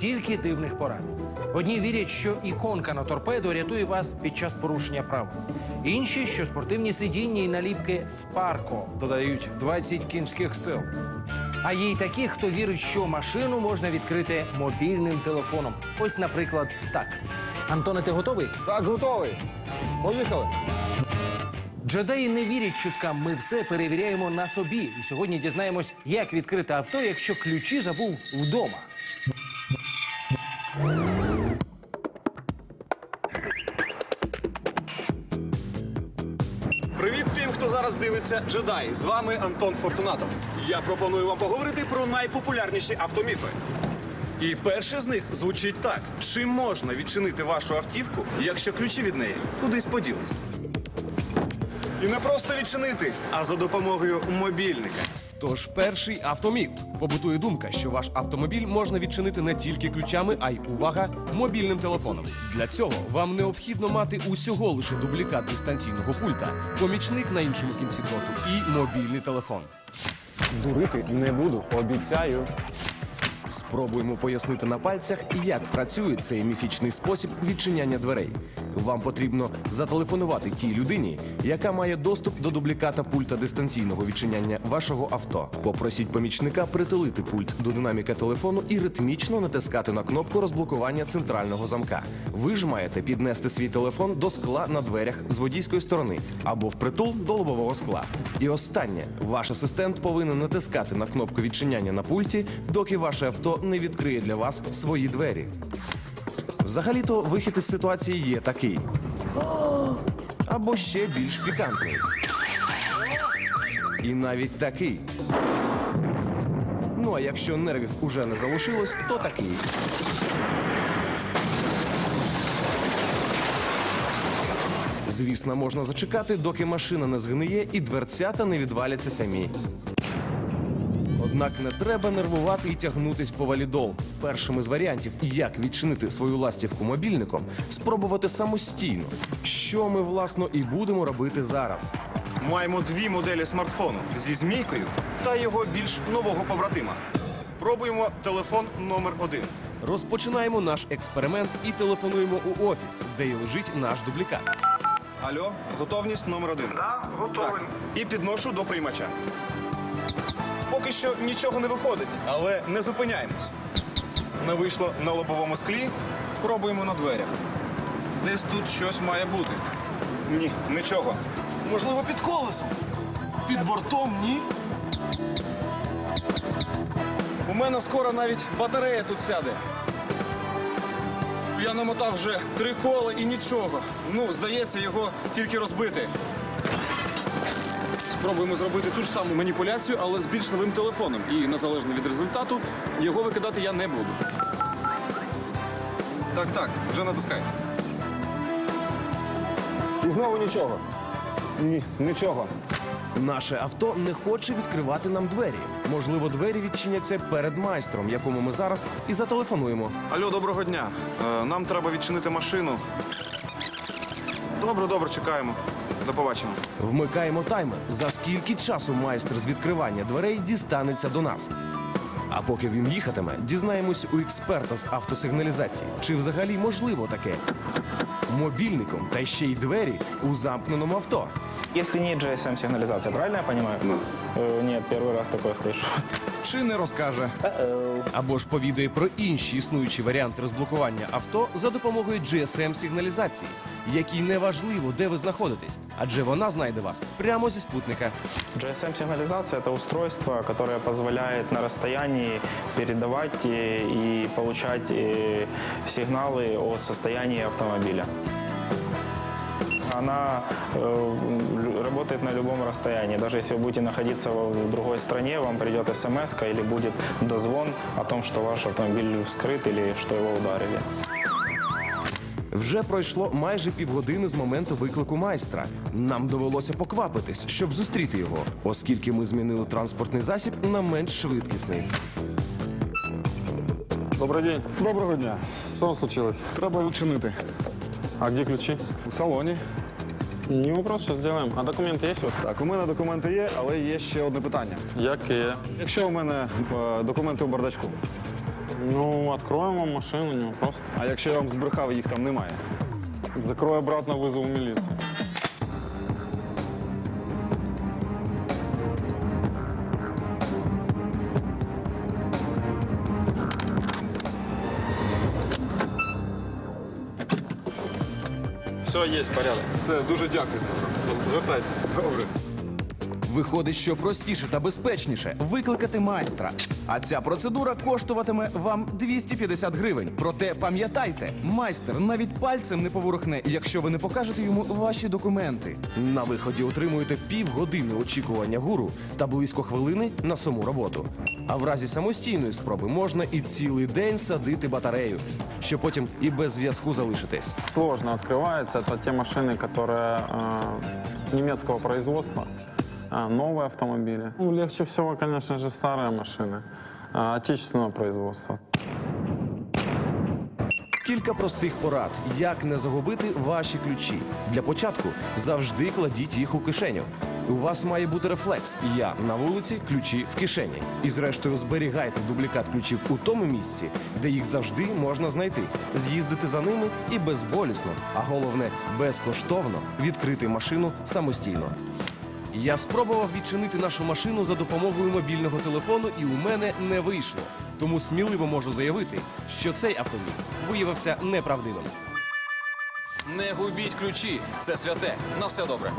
стільки дивних порад. Одні вірять, що іконка на торпедо рятує вас під час порушення правил. Інші, що спортивні сидіння і наліпки Спарко додають 20 кінських сил. А є й такі, хто вірить, що машину можна відкрити мобільним телефоном. Ось, наприклад, так. Антоне, ти готовий? Так, готовий. Поїхали. Джедаї не вірять чуткам. Ми все перевіряємо на собі. І сьогодні дізнаємось, як відкрити авто, якщо ключі забув вдома. Привіт тим, хто зараз дивиться джедай. З вами Антон Фортунатов. Я пропоную вам поговорити про найпопулярніші автоміфи. І перше з них звучить так: чи можна відчинити вашу автівку, якщо ключі від неї кудись поділись? І не просто відчинити, а за допомогою мобільника. Тож перший автоміф. Побутує думка, що ваш автомобіль можна відчинити не тільки ключами, а й увага мобільним телефоном. Для цього вам необхідно мати усього лише дублікат дистанційного пульта, помічник на іншому кінці дроту і мобільний телефон. Дурити не буду, обіцяю. Спробуємо пояснити на пальцях, як працює цей міфічний спосіб відчиняння дверей. Вам потрібно зателефонувати тій людині, яка має доступ до дубліката пульта дистанційного відчиняння вашого авто. Попросіть помічника притулити пульт до динаміка телефону і ритмічно натискати на кнопку розблокування центрального замка. Ви ж маєте піднести свій телефон до скла на дверях з водійської сторони або впритул до лобового скла. І останнє, ваш асистент повинен натискати на кнопку відчиняння на пульті, доки ваше авто не відкриє для вас свої двері. Взагалі-то вихід із ситуації є такий. Або ще більш пікантний. І навіть такий. Ну а якщо нервів уже не залишилось, то такий. Звісно, можна зачекати, доки машина не згниє і дверцята не відваляться самі. Однак не треба нервувати і тягнутись по валідол. Першим із варіантів, як відчинити свою ластівку мобільником, спробувати самостійно, що ми власно і будемо робити зараз. Маємо дві моделі смартфону зі змійкою та його більш нового побратима. Пробуємо телефон номер один. Розпочинаємо наш експеримент і телефонуємо у офіс, де й лежить наш дублікат. Алло, готовність номер один. Да, готовий. Так. І підношу до приймача. Поки що нічого не виходить, але не зупиняємось. Не вийшло на лобовому склі. Пробуємо на дверях. Десь тут щось має бути. Ні, нічого. Можливо, під колесом. Під бортом ні. У мене скоро навіть батарея тут сяде. Я намотав вже три кола і нічого. Ну, здається, його тільки розбити. Спробуємо зробити ту ж саму маніпуляцію, але з більш новим телефоном. І незалежно від результату, його викидати я не буду. Так, так, вже натискай. І знову нічого. Ні, нічого. Наше авто не хоче відкривати нам двері. Можливо, двері відчиняться перед майстром, якому ми зараз і зателефонуємо. Алло, доброго дня. Е, нам треба відчинити машину. Добре, добре, чекаємо. До побачення. Вмикаємо таймер, за скільки часу майстер з відкривання дверей дістанеться до нас. А поки він їхатиме, дізнаємось у експерта з автосигналізації, чи взагалі можливо таке. Мобільником та ще й двері у замкненому авто. Если нет GSM-сигнализации, правильно я понимаю? Э, Нет, первый раз такое слышу. Чи не розкаже? Або ж повідає про інші існуючі варіанти розблокування авто за допомогою GSM-сигналізації, якій не важливо, де ви знаходитесь, адже вона знайде вас прямо зі спутника. GSM-сигнализация – это устройство, которое позволяет на расстоянии передавать э, и получать э, сигналы о состоянии автомобиля. Она э, лю- работает на любом расстоянии. Даже если вы будете находиться в другой стране, вам придет смс или будет дозвон о том, что ваш автомобиль вскрыт или что его ударили. Вже пройшло майже півгодини з моменту виклику майстра. Нам довелося поквапитись, щоб зустріти його, оскільки ми змінили транспортний засіб на менш швидкісний. Добрий день. Доброго дня. Що случилось? Треба відчинити. А где ключі? У салоні. Не вопрос, сейчас сделаем. А документы есть у вас? Так, у мене документи є, але є ще одне питання. Яке? Якщо у мене е, документи у бардачку, Ну, откроем вам машину, не вопрос. а якщо я вам збрехав, їх там немає. Закрой обратно, вызову милицию. Все, есть порядок. Все, дуже дякую. Звертайтесь. Добре. Виходить, що простіше та безпечніше викликати майстра. А ця процедура коштуватиме вам 250 гривень. Проте пам'ятайте, майстер навіть пальцем не поворухне, якщо ви не покажете йому ваші документи. На виході отримуєте півгодини очікування гуру та близько хвилини на саму роботу. А в разі самостійної спроби можна і цілий день садити батарею, щоб потім і без зв'язку залишитись. Сложно открывается. Это те машины, которые э, немецкого производства, э, новые автомобили. Ну, легче всего, конечно же, старые машины э, отечественного производства. Кілька простих порад, як не загубити ваші ключі. Для початку завжди кладіть їх у кишеню. У вас має бути рефлекс. Я на вулиці, ключі в кишені. І зрештою зберігайте дублікат ключів у тому місці, де їх завжди можна знайти. З'їздити за ними і безболісно, а головне безкоштовно відкрити машину самостійно. Я спробував відчинити нашу машину за допомогою мобільного телефону, і у мене не вийшло. Тому сміливо можу заявити, що цей автомобіль виявився неправдивим. Не губіть ключі, це святе. На все добре.